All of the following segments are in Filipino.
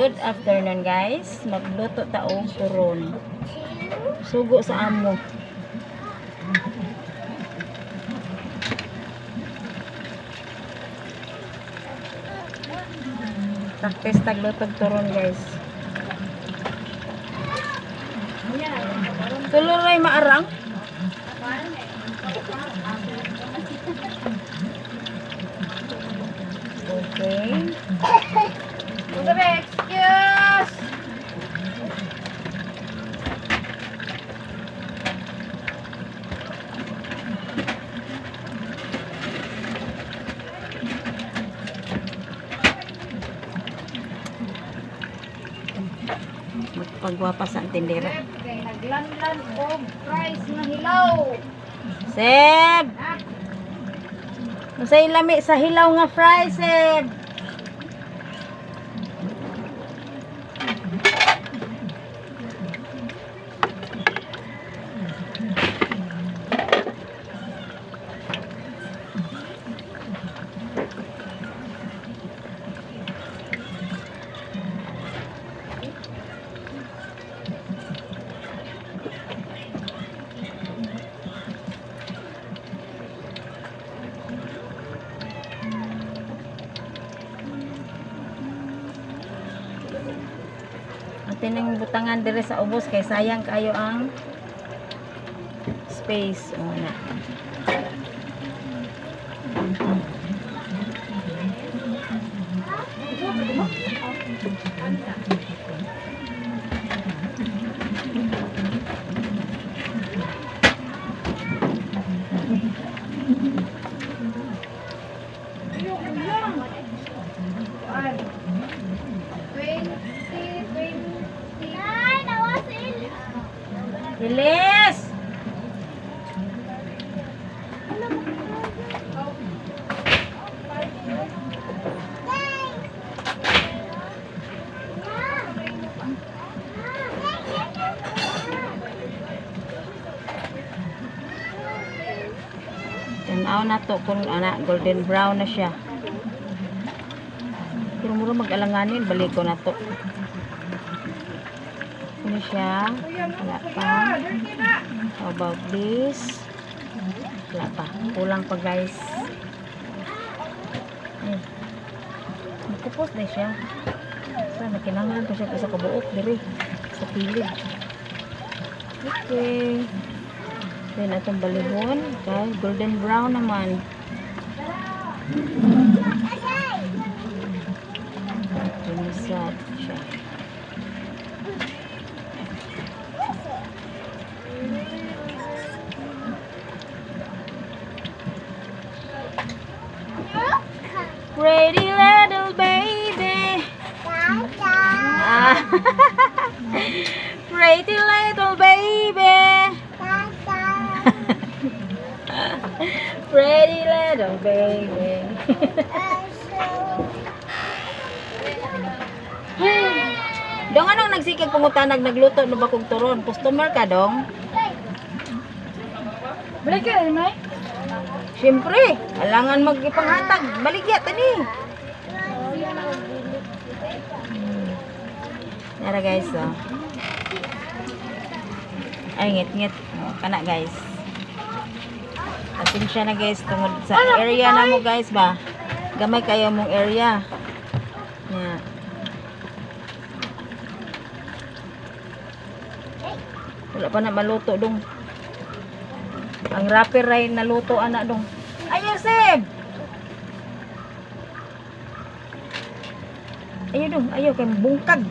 Good afternoon guys. Magluto ta og turon. Sugo sa amo. Practice tagluto og turon guys. Tuloy maarang. Okay. excuse! Magpagwapa sa tindera. Naglanlan o price na hilaw. Seb! Masay lami sa hilaw nga fries, Seb! Atin ang butangan dire sa ubos kay sayang kayo ang space. O na. Kuan. Bilis! Tanaw na to kung ana golden brown na siya. Pero mura mag-alanganin, balik ko na to. Ano siya? Wala pa. How about this? Wala pa. Kulang pa guys. Ay. Nakupos na siya. Sana kinanglan ko siya sa kabuok diri. Sa pilid. Okay. Then atong balihon. Okay. Golden brown naman. Pinisat siya. Pretty little baby. Ah. Pretty little baby. Pretty little baby. dong anong nagsikig pangutanag nagluto no ba kong turon? Customer ka dong? Balik ka, May? Siyempre, alangan magipanghatag. Baligya tani. Nara guys, oh. Ay, ngit-ngit. Oh, kana guys. Pasensya na guys, tungod sa area na mo guys ba. Gamay kayo mong area. Yeah. Wala pa na maluto dong. Ang rapper ray naluto anak dong. Ayaw Seb. Ayaw dong, ayaw kay bungkag.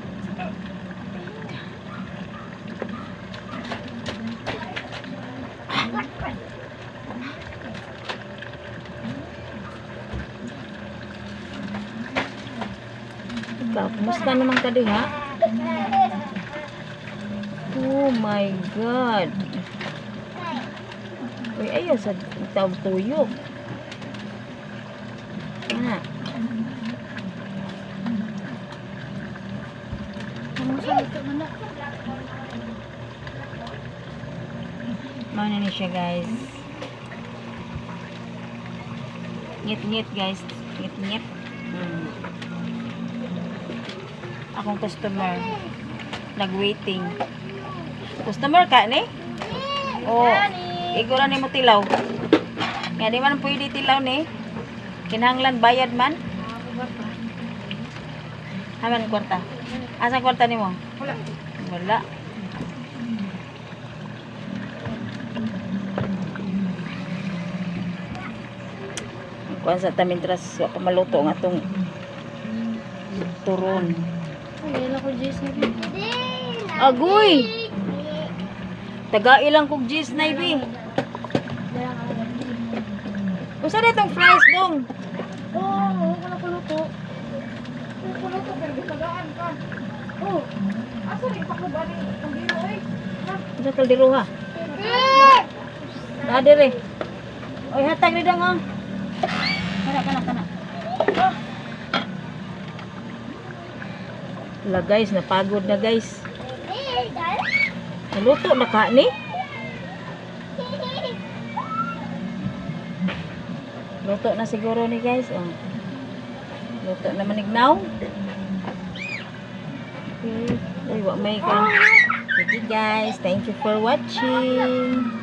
Ikaw, kumusta naman ka din ha? Oh my God. Uy, ayaw sa tawag tuyo. Ana. Mana ni siya guys. Ngit-ngit guys. Ngit-ngit. Hmm. akong customer. Nag-waiting. Customer ka ni? Oh, igura ni mo tilaw. Nga di man pwede tilaw ni. Kinahanglan bayad man. Haman kwarta. Asa kwarta nimo? Wala. Wala. Kuan sa tamintras wa pa maluto nga tong turon. Ay, Jess. Agoy! Taga ilang kog gis na ibi. Usa na itong fries dong. Oo, oo, wala ko luto. Wala ko luto, pero gisagaan ka. Oh, asa rin pa ko ba ni biro, eh? Ha? Usa kaldero ha. Na dire. Oy hatag ni dong oh. Kana kana kana. La guys, napagod na guys. Naluto na ka ni? Luto na siguro ni guys. Oh. Luto na manignaw. Okay. Uy, wa may ka. Sige guys, thank you for watching.